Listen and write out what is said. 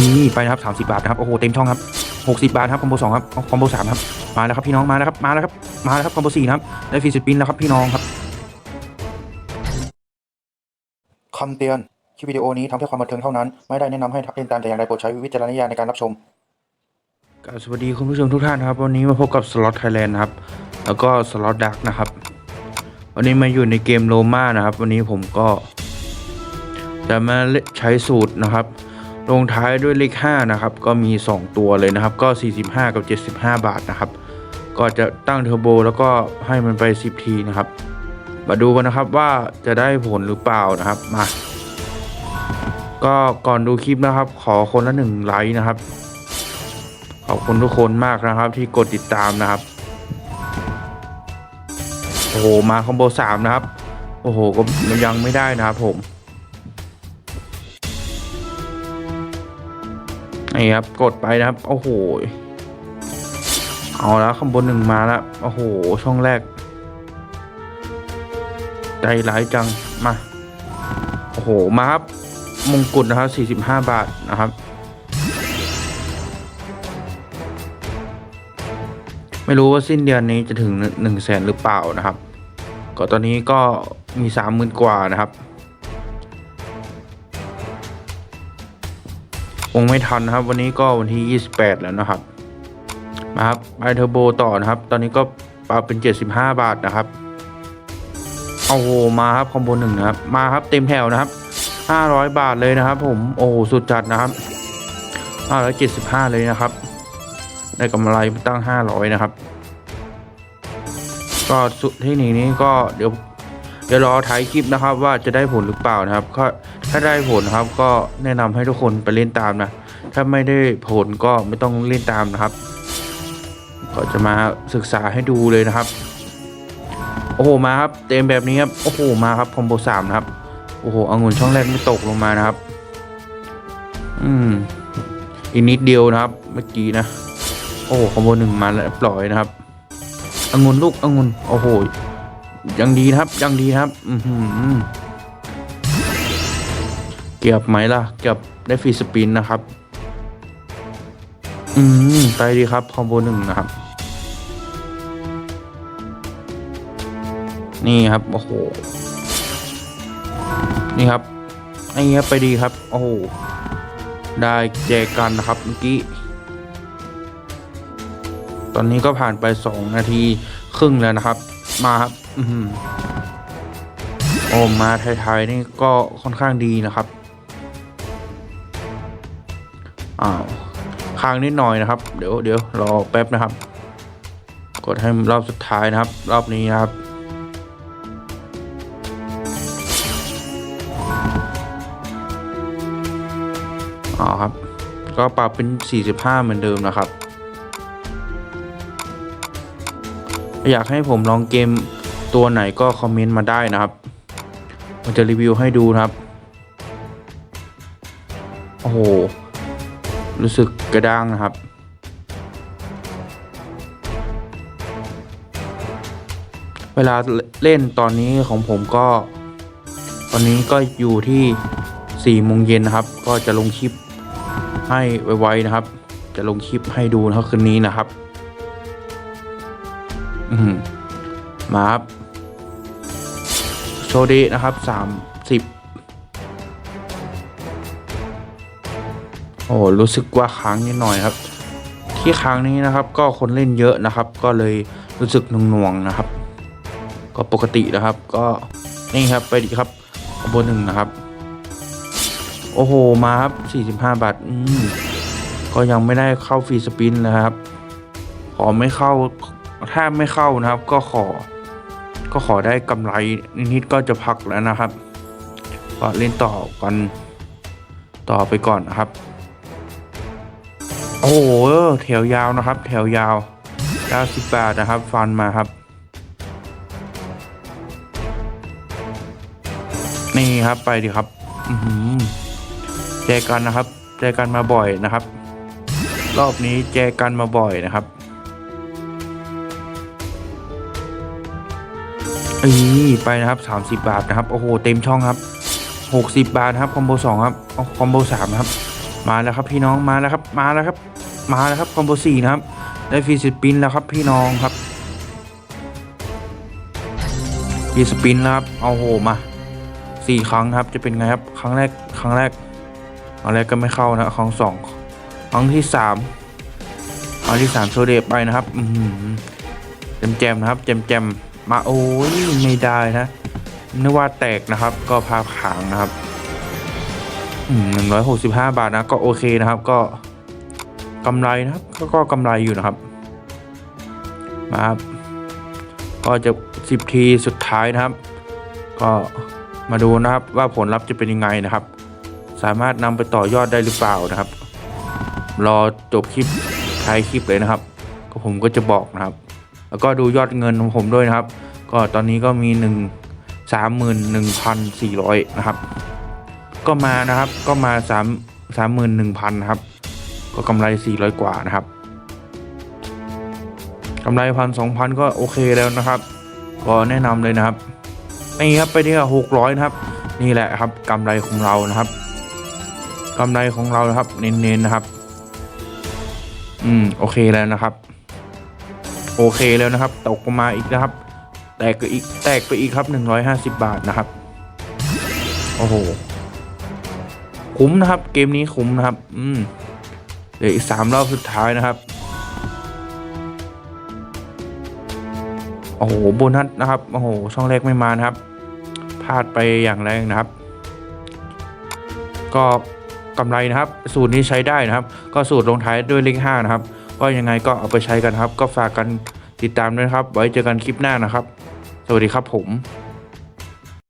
นี่ไปนะครับสามสิบาทนะครับโอ้โหเต็มช่องครับหกสิบาทครับคอมโบสองครับเอาคอมโบสามครับมาแล้วครับพี่น้องมาแล้วครับมาแล้วครับมาแล้วครับคอมโบสี่นะครับได้ฟรีสปินแล้วครับพี่น้องครับคำเตือนคลิปวิดีโอนี้ทำเพื่อความบันเทิงเท่านั้น ไม่ได้แนะนำให้เล่นตามแต่อย่างใดโปรดใช้วิจารณญาณในการรับชมสวัสดีคุณผู้ชมทุกท่านนะครับ วันนี้มาพบกับสล็อตไทยแลนด์นะครับ แล้วก็สล็อตดักนะครับ วันนี้มาอยู่ในเกมโลมานะครับ วันนี้ผมก็จะมาใช้สูตรนะครับ ลงท้ายด้วยเลข5นะครับก็มี 2 ตัวเลยนะครับก็ 45 กับ 75 บาทนะครับ ก็จะตั้งเทอร์โบแล้วก็ให้มันไป 10 ทีนะครับ มาดูกันนะครับว่าจะได้ผลหรือเปล่านะครับมาก็ก่อนดูคลิปนะครับ ขอคนละหนึ่งไลค์นะครับ ขอบคุณทุกคนมากนะครับ ที่กดติดตามนะครับโอ้โหมาคอมโบสามนะครับ โอ้โหก็ยังไม่ได้นะครับผม นี่ครับกดไปนะครับ โอ้โห เอาแล้วข้างบนหนึ่งมาแล้ว โอ้โห ช่องแรก ใจร้ายจัง มา โอ้โห มาครับ มงกุฎนะครับ45 บาทนะครับ ไม่รู้ว่าสิ้นเดือนนี้จะถึง1นึ่งแสนหรือเปล่านะครับ ก็ตอนนี้ก็มีสามหมื่นกว่านะครับ คงไม่ทันนะครับ วันนี้ก็วันที่ 28 แล้วนะครับมาครับไปเทอร์โบต่อนะครับ ตอนนี้ก็ปรับเป็น 75 บาทนะครับเอาโหมาครับคอมโบหนึ่งนะครับมาครับเต็มแถวนะครับ 500 บาทเลยนะครับ ผมโอ้โหสุดจัดนะครับ575 เลยนะครับ ได้กำไรตั้ง 500 นะครับ ก็สุดที่นี้นี้ก็เดี๋ยว ดี๋ยวรอถ่ายคลิปนะครับ ว่าจะได้ผลหรือเปล่านะครับก็ถ้าได้ผลครับก็แนะนำให้ทุกคนไปเล่นตามนะ ถ้าไม่ได้ผลก็ไม่ต้องเล่นตามนะครับ ก็จะมาศึกษาให้ดูเลยนะครับ โอ้โหมาครับเต็มแบบนี้ครับโอ้โหมาครับคอมโบสามนะครับโอ้โหองุ่นช่องแรกไม่ตกลงมานะครับ อืมอีกนิดเดียวนะครับ เมื่อกี้นะโอ้โหคอมโบหนึ่งมาแล้วปล่อยนะครับองุ่นลูกองุ่นโอ้โห ยังดีครับยังดีครับ อือหือเก็บไหมล่ะ เก็บได้ฟรีสปินนะครับ อืมไปดีครับ คอมโบหนึ่งนะครับ นี่ครับ โอ้โห นี่ครับไอ้ครับไปดีครับ โอ้โห ได้แจกันนะครับเมื่อกี้ ตอนนี้ก็ผ่านไปสองนาทีครึ่งแล้วนะครับ มาครับ โอ้มาไทยๆนี่ก็ค่อนข้างดีนะครับ อ้าวค้างนิดหน่อยนะครับ เดี๋ยวเดี๋ยวรอแป๊บนะครับ กดให้รอบสุดท้ายนะครับ รอบนี้นะครับอ๋อครับ ก็ปรับเป็น 45 เหมือนเดิมนะครับ อยากให้ผมลองเกม ตัวไหนก็คอมเมนต์มาได้นะครับผมจะรีวิวให้ดูนะครับ โอ้โห รู้สึกกระด้างนะครับ เวลาเล่นตอนนี้ของผมก็ ตอนนี้ก็อยู่ที่4โมงเย็นนะครับ ก็จะลงคลิปให้ไวๆนะครับ จะลงคลิปให้ดูนะครับคืนนี้นะครับ อืมมาครับ โชดีนะครับสามสิบโอ้รู้สึกว่าค้างนิดหน่อยครับ ที่ค้างนี้นะครับ ก็คนเล่นเยอะนะครับ ก็เลยรู้สึกหน่วงๆนะครับ ก็ปกตินะครับ ก็นี่ครับไปดีครับขบวนหนึ่งนะครับ โอ้โหมาครับสี่สิบห้าบาทอืมก็ยังไม่ได้เข้าฟรีสปินนะครับ ขอไม่เข้าถ้าไม่เข้านะครับ ก็ขอ ก็ขอได้กำไรนิดๆก็จะพักแล้วนะครับ ก็เล่นต่อกันต่อไปก่อนนะครับ โอ้โหแถวยาวนะครับ แถวยาว90บาทนะครับ ฟันมาครับ นี่ครับไปดีครับอือหือแจกันนะครับ แจกันมาบ่อยนะครับ รอบนี้แจกันมาบ่อยนะครับ เอ้ยไปนะครับสามสิบาทนะครับ โอ้โห เต็มช่องครับหกสิบาทครับ คอมโบสองครับเอาคอมโบสามครับ มาแล้วครับพี่น้อง มาแล้วครับ มาแล้วครับ มาแล้วครับ คอมโบสี่นะครับ ได้ฟรีสปินแล้วครับพี่น้องครับฟรีสปินแล้วครับ เอาโหมาสี่ครั้งครับ จะเป็นไงครับ ครั้งแรก ครั้งแรกครั้งแรกก็ไม่เข้านะ ครั้งสองครั้งที่สามครั้งที่สามโซเดบไปนะครับ อืมแจมๆนะครับ แจมแจมๆ มาโอ้ยไม่ได้นะนึกว่าแตกนะครับ ก็พาขางนะครับหนึ่งร้อยหกสิบห้าบาทนะก็โอเคนะครับ ก็กำไรนะครับก็ก็กำไรอยู่นะครับ มาครับ ก็จะสิบทีสุดท้ายนะครับ ก็มาดูนะครับว่าผลลัพธ์จะเป็นยังไงนะครับ สามารถนำไปต่อยอดได้หรือเปล่านะครับ รอจบคลิปท้ายคลิปเลยนะครับ ก็ผมก็จะบอกนะครับ แล้วก็ดูยอดเงินของผมด้วยนะครับ ก็ตอนนี้ก็มีหนึ่งสามหมื่นหนึ่งพันสี่ร้อยนะครับ ก็มานะครับก็มาสามสามหมื่นหนึ่งพันครับ ก็กำไรสี่ร้อยกว่านะครับกำไรพันสองพันก็โอเคแล้วนะครับ ก็แนะนำเลยนะครับนี่ครับไปที่หกร้อยนะครับ นี่แหละครับกำไรของเรานะครับกำไรของเรานะครับ เน้นๆนะครับ อืม โอเคแล้วนะครับ โอเคแล้วนะครับ ตกมาอีกนะครับ แตกไปอีกแตกไปอีกครับหนึ่งร้อยห้าสิบบาทนะครับ โอ้โห คุ้มนะครับ เกมนี้คุ้มนะครับ อืมเดี๋ยวอีกสามรอบสุดท้ายนะครับ โอ้โหโบนัสนะครับ โอ้โห ช่องแรกไม่มานะครับ พลาดไปอย่างแรงนะครับ ก็กำไรนะครับ สูตรนี้ใช้ได้นะครับ ก็สูตรลงท้ายด้วยเลขห้านะครับ ก็ยังไงก็เอาไปใช้กันครับ ก็ฝากกันติดตามด้วยครับ ไว้เจอกันคลิปหน้านะครับ สวัสดีครับผม